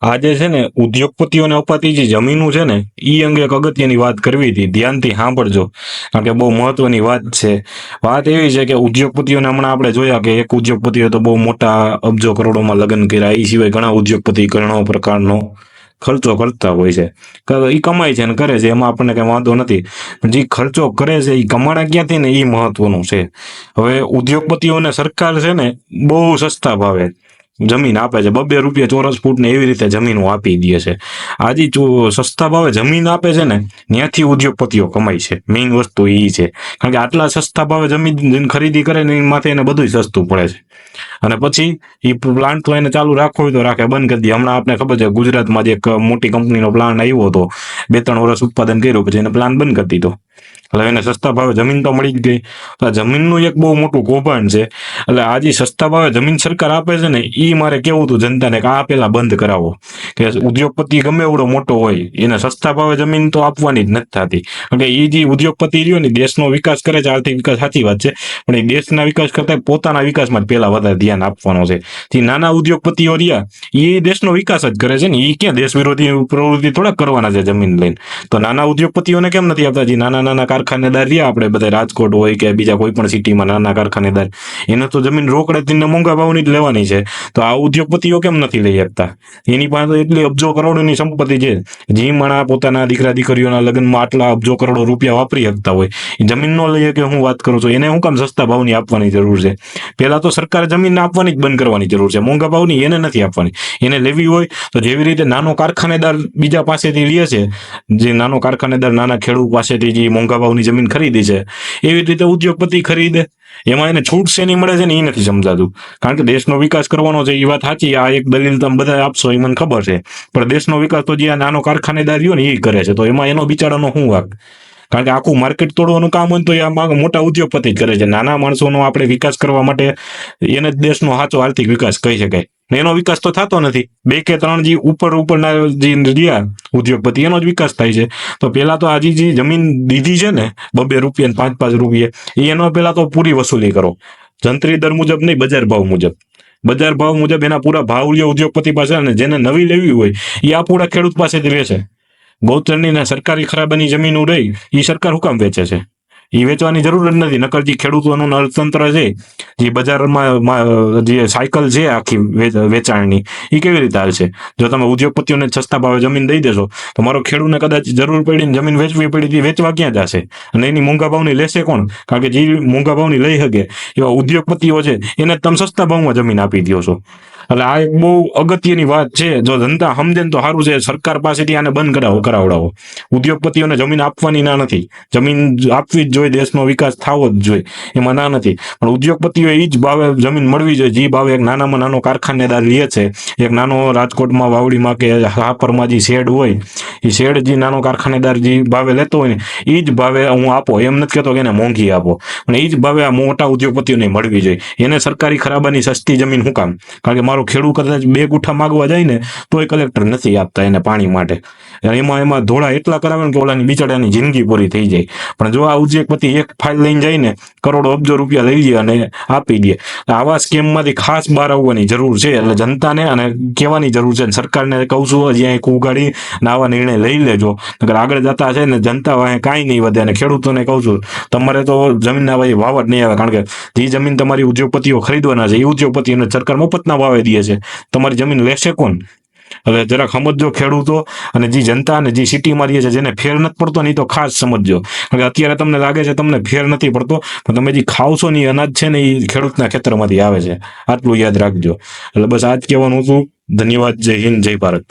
આજે છે ને, ઉદ્યોગપતિઓને અપાતી જે જમીનો છે ને એ અંગે એક અગત્યની વાત કરવી હતી. ધ્યાનથી સાંભળજો. કારણ કે બહુ મહત્વની વાત છે. વાત એવી છે કે ઉદ્યોગપતિઓને હમણાં આપણે જોયા કે એક ઉદ્યોગપતિઓ તો બહુ મોટા અબજો કરોડોમાં લગ્ન કર્યા. એ સિવાય ઘણા ઉદ્યોગપતિ ઘણો પ્રકારનો ખર્ચો કરતા હોય છે. એ કમાય છે ને કરે છે. એમાં આપણને કઈ વાંધો નથી. જે ખર્ચો કરે છે એ કમાણા ક્યાંથી ને એ મહત્વનું છે. હવે ઉદ્યોગપતિઓને સરકાર છે ને બહુ સસ્તા ભાવે. જમીન આપે છે. બબે રૂપિયા ચોરસ ફૂટ ને એવી રીતે જમીનો આપી દે છે. આજે સસ્તા ભાવે જમીન આપે છે ને, ત્યાંથી ઉદ્યોગપતિઓ કમાય છે. મેઇન વસ્તુ એ છે. કારણ કે આટલા સસ્તા ભાવે જમીન ખરીદી કરે ને એમાંથી માથે એને બધું સસ્તું પડે છે. અને પછી એ પ્લાન્ટ તો એને ચાલુ રાખવો હોય તો રાખે, બંધ કરી દે. હમણાં આપણે ખબર છે ગુજરાતમાં જે એક મોટી કંપનીનો પ્લાન્ટ આવ્યો હતો. બે ત્રણ વર્ષ ઉત્પાદન કર્યું, પછી એને પ્લાન બંધ કરી દીધો. એટલે એને સસ્તા ભાવે જમીન તો મળી જ ગઈ. તો આ જમીનનું એક બહુ મોટું કૌભાંડ છે. એટલે આ સસ્તા ભાવે જમીન સરકાર આપે છે ને એ મારે કેવું હતું જનતાને કે આ પેલા બંધ કરાવો. કે ઉદ્યોગપતિ ગમે એવડો મોટો હોય, એને સસ્તા ભાવે જમીન તો આપવાની જ નથી થતી. એટલે એ જે ઉદ્યોગપતિ રહ્યો ને દેશનો વિકાસ કરે છે, આર્થિક વિકાસ સાચી વાત છે. પણ એ દેશના વિકાસ કરતા પોતાના વિકાસમાં જ પેલા વધારે ધ્યાન આપવાનો છે. જે નાના ઉદ્યોગપતિઓ રહ્યા એ દેશનો વિકાસ જ કરે છે ને એ ક્યાં દેશ વિરોધી પ્રવૃત્તિ થોડા કરવાના છે જમીન લઈને. તો નાના ઉદ્યોગપતિઓને કેમ નથી આપતા? જે નાના નાના કારખાનેદાર રહ્યા આપણે બધા, રાજકોટ હોય કે બીજા કોઈ પણ સિટીમાં નાના કારખાનેદાર એને તો જમીન રોકડે તેને મોંઘા ભાવની જ લેવાની છે. તો આ ઉદ્યોગપતિઓ કેમ નથી લઈ શકતા? એની પાસે એટલી અબજો કરોડોની સંપત્તિ છે. જે માણા પોતાના દીકરા દીકરીઓના લગ્નમાં આટલા અબજો કરોડો રૂપિયા વાપરી શકતા હોય. જમીન લઈએ કે હું વાત કરું છું, એને હું કામ સસ્તા ભાવની આપવાની જરૂર છે. પહેલા તો સરકારે જમીન આપવાની જ બંધ કરવાની જરૂર છે. મોંઘા ભાવની એને નથી આપવાની. એને લેવી હોય તો જેવી રીતે નાનો કારખાનેદાર બીજા પાસેથી લે છે, જે નાનો કારખાનેદાર નાના ખેડૂત પાસેથી જે મોંઘા ભાવની જમીન ખરીદી છે. એવી રીતે ઉદ્યોગપતિ ખરીદે. એમાં એને છૂટ શેની મળે છે ને એ નથી સમજાતું. કારણ કે દેશનો વિકાસ કરવાનો છે એ વાત સાચી, આ એક દલીલ તમે બધા આપશો એ મને ખબર છે. પણ દેશનો વિકાસ તો જે આ નાનો કારખાનેદાર રહ્યો ને એ કરે છે. તો એમાં એનો બિચારાનો શું વાક? કારણ કે આખું માર્કેટ તોડવાનું કામ હોય તો એ મોટા ઉદ્યોગપતિ જ કરે છે. નાના માણસોનો આપણે વિકાસ કરવા માટે એને જ દેશનો સાચો આર્થિક વિકાસ કહી શકાય. એનો વિકાસ તો થતો નથી. બે કે ત્રણ જે ઉપર ઉપરના જે રહ્યા ઉદ્યોગપતિ, એનો જ વિકાસ થાય છે. તો પહેલાં તો આજે જે જમીન દીધી છે ને, બબે રૂપિયા પાંચ પાંચ રૂપિયા એનો પહેલાં તો પૂરી વસૂલી કરો. જંત્રી દર મુજબ નહીં, બજાર ભાવ મુજબ. બજાર ભાવ મુજબ એના પૂરા ભાવ લે ઉદ્યોગપતિ પાસે અને જેને નવી લેવી હોય, એ આ પૂરા ખેડૂત પાસેથી લે છે ગૌચરની ને સરકારી ખરાબાની જમીન રહી એ સરકાર હુકામ વેચે છે. એ વેચવાની જરૂર જ નથી. નકર જે ખેડૂતોનું અર્થતંત્ર છે, જે બજારમાં જે સાયકલ છે આખી વેચાણની એ કેવી રીતે હાલશે? જો તમે ઉદ્યોગપતિઓને સસ્તા ભાવે જમીન દઈ દેશો, તો મારો ખેડૂતને કદાચ જરૂર પડીને જમીન વેચવી પડી વેચવા ક્યાં જશે? અને એની મોંઘા ભાવની લેશે કોણ? કારણ કે જે મોંઘા ભાવની લઈ શકે એવા ઉદ્યોગપતિઓ છે, એને તમે સસ્તા ભાવમાં જમીન આપી દો છો. એટલે આ એક બહુ અગત્યની વાત છે. જો ધંધા સમજે તો સારું છે. સરકાર પાસેથી આને બંધ કરાવો, કરાવડાવો. ઉદ્યોગપતિઓને જમીન આપવાની ના નથી. જમીન આપવી જ જોઈએ, દેશનો વિકાસ થવો જ જોઈએ. એમાં ના નથી. પણ ઉદ્યોગપતિઓ એ જ ભાવે જમીન મળવી જોઈએ. જે ભાવે એક નાનામાં નાનો કારખાનેદાર લે છે. એક નાનો રાજકોટમાં વાવડીમાં કે હાપરમાં જે શેડ હોય એ શેડ જે નાનો કારખાનેદાર જે ભાવે લેતો હોય ને એ જ ભાવે હું આપો. એમ નથી કહેતો કે એને મોંઘી આપો. અને એ જ ભાવે આ મોટા ઉદ્યોગપતિઓને મળવી જોઈએ. એને સરકારી ખરાબાની સસ્તી જમીન હું કામ? કારણ કે મારો ખેડૂત કદાચ બે ગુઠા માગવા જાય ને, તોય કલેક્ટર નથી આપતા એને પાણી માટે. એમાં એમાં ધોળા એટલા કરાવે ને કે ઓલાની બિચારાની જિંદગી પૂરી થઈ જાય. પણ જો આ ઉદ્યોગપતિ એક ફાઇલ લઈને જાય ને, કરોડો અબજો રૂપિયા લઈ લે અને આપી દે. આવા સ્કેમમાંથી ખાસ બહાર આવવાની જરૂર છે. એટલે જનતાને અને કહેવાની જરૂર છે સરકારને કહું છું, હજી અહીં ઉગાડી આવા નિર્ણય લઈ લેજો. નગર આગળ જતા છે ને, જનતા વાંહે કાંઈ નહીં વધે. અને ખેડૂતોને કહું છું, તમારે તો જમીનના ભાઈ વાવટ નહીં આવે. કારણ કે જે જમીન તમારી ઉદ્યોગપતિઓ ખરીદવાના છે, એ ઉદ્યોગપતિઓને સરકાર મફતના ભાવે દે છે. તમારી જમીન લેશે કોણ? હવે જરાક સમજજો ખેડૂતો અને જે જનતા અને જે સિટીમાં રહે છે, જેને ફેર નથી પડતો ને એ તો ખાસ સમજજો. કારણ કે અત્યારે તમને લાગે છે તમને ફેર નથી પડતો, પણ તમે જે ખાવ છો ને એ અનાજ છે ને એ ખેડૂતના ખેતરમાંથી આવે છે. આટલું યાદ રાખજો. એટલે બસ આજ કહેવાનું હતું ધન્યવાદ. જય હિન્દ, જય ભારત.